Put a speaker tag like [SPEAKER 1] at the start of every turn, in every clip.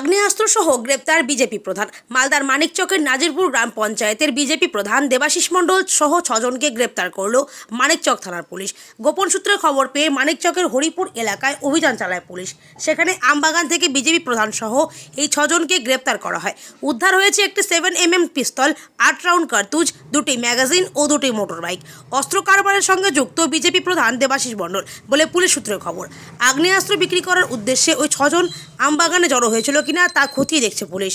[SPEAKER 1] আগ্নেয়াস্ত্র সহ গ্রেপ্তার বিজেপি প্রধান। মালদার মানিকচকের নাজিরপুর গ্রাম পঞ্চায়েতের বিজেপি প্রধান দেবাশিস মণ্ডল সহ ছজনকে গ্রেপ্তার করল মানিকচক থানার পুলিশ। গোপন সূত্রে খবর পেয়ে মানিকচকের হরিপুর এলাকায় অভিযান চালায় পুলিশ। সেখানে আমবাগান থেকে বিজেপি প্রধান সহ এই ছজনকে গ্রেপ্তার করা হয়। উদ্ধার হয়েছে একটি সেভেন এম এম পিস্তল, আট রাউন্ড কার্তুজ, দুটি ম্যাগাজিন ও দুটি মোটর বাইক অস্ত্র কারবারের সঙ্গে যুক্ত বিজেপি প্রধান দেবাশিস মণ্ডল বলে পুলিশ সূত্রের খবর। আগ্নেয়াস্ত্র বিক্রি করার উদ্দেশ্যে ওই ছজন আমবাগানে জড়ো হয়েছিল কিনা তা খতিয়ে দেখছে পুলিশ।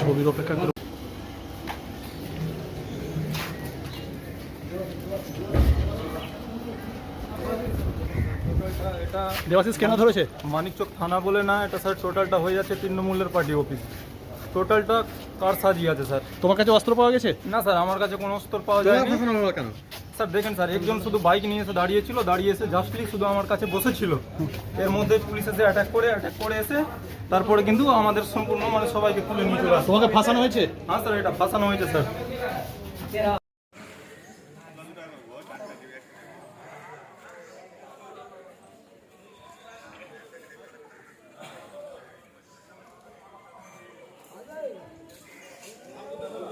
[SPEAKER 2] ছবির অপেক্ষা
[SPEAKER 3] এটা
[SPEAKER 2] দেবাশিস কেন ধরেছে?
[SPEAKER 3] মানিকচক থানা বলে না এটা স্যার টোটালটা হয়ে যাচ্ছে তৃণমূলের পার্টি অফিস। টোটালটা কার সাজিয়ে আছে স্যার?
[SPEAKER 2] তোমার কাছে অস্ত্র পাওয়া গেছে?
[SPEAKER 3] না স্যার আমার কাছে কোনো অস্ত্র পাওয়া যায়নি।
[SPEAKER 4] কেন?
[SPEAKER 3] স্যার দেখেন স্যার একজন শুধু বাইক নিয়ে এসে দাঁড়িয়েছিল দাঁড়িয়ে এসে জাস্টলি শুধু আমার কাছে বসেছিল। এর মধ্যে পুলিশ এসে অ্যাটাক করে অ্যাটাক করে এসে তারপরে কিন্তু আমাদের সম্পূর্ণ মানে সবাইকে তুলে নিয়ে চলে আসে।
[SPEAKER 2] তোমাকে ফাঁসানো হয়েছে?
[SPEAKER 3] হ্যাঁ স্যার এটা ফাঁসানো হয়েছে স্যার।